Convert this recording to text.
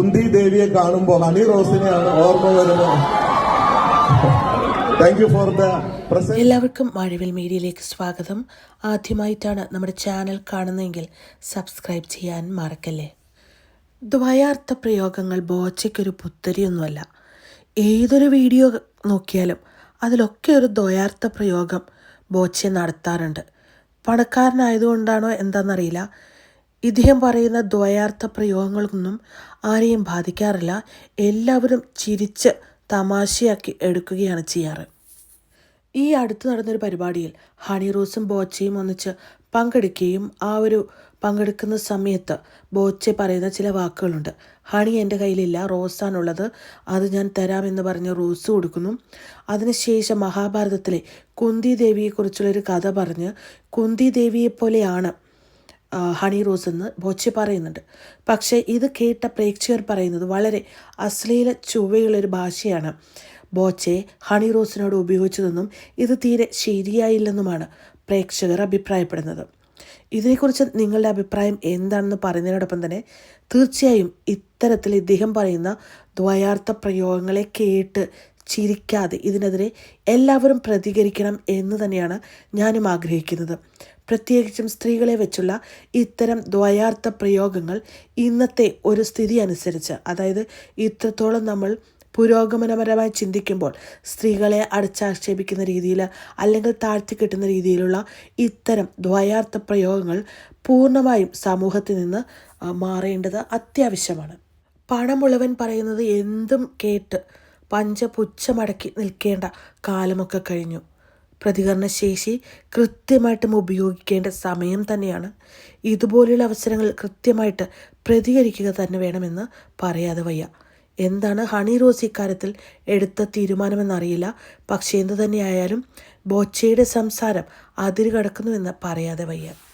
കുന്തി ദേവിയെ കാണുമ്പോൾ ഹണി റോസിനെയാണ് ഓർമ്മ വരുന്നത്. താങ്ക് യു ഫോർ ദ എല്ലാവർക്കും മഴവിൽ മീഡിയയിലേക്ക് സ്വാഗതം. ആദ്യമായിട്ടാണ് നമ്മുടെ ചാനൽ കാണുന്നതെങ്കിൽ സബ്സ്ക്രൈബ് ചെയ്യാൻ മറക്കല്ലേ? ദ്വയാർത്ഥ പ്രയോഗങ്ങൾ ബോച്ചയ്ക്കൊരു പുത്തരിയൊന്നുമല്ല. ഏതൊരു വീഡിയോ നോക്കിയാലും അതിലൊക്കെ ഒരു ദ്വയാർത്ഥ പ്രയോഗം ബോച്ചെ നടത്താറുണ്ട്. പണക്കാരനായതുകൊണ്ടാണോ എന്താണെന്നറിയില്ല. ഇദ്ദേഹം പറയുന്ന ദ്വയാർത്ഥ പ്രയോഗങ്ങളൊന്നും ആരെയും ബാധിക്കാറില്ല. എല്ലാവരും ചിരിച്ച് തമാശയാക്കി എടുക്കുകയാണ് ചെയ്യാറ്. ഈ അടുത്ത് നടന്നൊരു പരിപാടിയിൽ ഹണി റോസും ബോച്ചയും ഒന്നിച്ച് പങ്കെടുക്കുകയും ആ ഒരു പങ്കെടുക്കുന്ന സമയത്ത് ബോച്ചെ പറയുന്ന ചില വാക്കുകളുണ്ട്. ഹണി എന്റെ കയ്യിലില്ല റോസാണുള്ളത് അത് ഞാൻ തരാമെന്ന് പറഞ്ഞ് റോസ് കൊടുക്കുന്നു. അതിനുശേഷം മഹാഭാരതത്തിലെ കുന്തി ദേവിയെക്കുറിച്ചുള്ളൊരു കഥ പറഞ്ഞ് കുന്തി ദേവിയെപ്പോലെയാണ് ഹണി റോസ് എന്ന് ബോച്ചെ പറയുന്നുണ്ട്. പക്ഷേ ഇത് കേട്ട പ്രേക്ഷകർ പറയുന്നത് വളരെ അശ്ലീല ചുവയുള്ളൊരു ഭാഷയാണ്. ബോച്ചെ ഹണി റോസിനോട് ഉപയോഗിച്ചതെന്നും ഇത് തീരെ ശരിയായില്ലെന്നുമാണ് പ്രേക്ഷകർ അഭിപ്രായപ്പെടുന്നത്. ഇതിനെക്കുറിച്ച് നിങ്ങളുടെ അഭിപ്രായം എന്താണെന്ന് പറയുന്നതിനോടൊപ്പം തന്നെ തീർച്ചയായും ഇത്തരത്തിൽ ഇദ്ദേഹം പറയുന്ന ദ്വയാർത്ഥ പ്രയോഗങ്ങളെ കേട്ട് ചിരിക്കാതെ ഇതിനെതിരെ എല്ലാവരും പ്രതികരിക്കണം എന്ന് തന്നെയാണ് ഞാനും ആഗ്രഹിക്കുന്നത്. പ്രത്യേകിച്ചും സ്ത്രീകളെ വെച്ചുള്ള ഇത്തരം ദ്വയാർത്ഥ പ്രയോഗങ്ങൾ ഇന്നത്തെ ഒരു സ്ഥിതി അനുസരിച്ച് അതായത് ഇത്രത്തോളം നമ്മൾ പുരോഗമനപരമായി ചിന്തിക്കുമ്പോൾ സ്ത്രീകളെ അടച്ചാക്ഷേപിക്കുന്ന രീതിയിൽ അല്ലെങ്കിൽ താഴ്ത്തി കിട്ടുന്ന രീതിയിലുള്ള ഇത്തരം ദ്വയാർത്ഥ പ്രയോഗങ്ങൾ പൂർണമായും സമൂഹത്തിൽ നിന്ന് മാറേണ്ടത് അത്യാവശ്യമാണ്. പണമുള്ളവൻ പറയുന്നത് എന്തും കേട്ട് പഞ്ചപുച്ഛമടക്കി നിൽക്കേണ്ട കാലമൊക്കെ കഴിഞ്ഞു. പ്രതികരണശേഷി കൃത്യമായിട്ടും ഉപയോഗിക്കേണ്ട സമയം തന്നെയാണ്. ഇതുപോലെയുള്ള അവസരങ്ങൾ കൃത്യമായിട്ട് പ്രതികരിക്കുക തന്നെ വേണമെന്ന് പറയാതെ വയ്യ. എന്താണ് ഹണി റോസ് ഇക്കാര്യത്തിൽ എടുത്ത തീരുമാനമെന്നറിയില്ല. പക്ഷേ എന്തു തന്നെയായാലും ബോച്ചയുടെ സംസാരം അതിര് കടക്കുന്നുവെന്ന് പറയാതെ വയ്യ.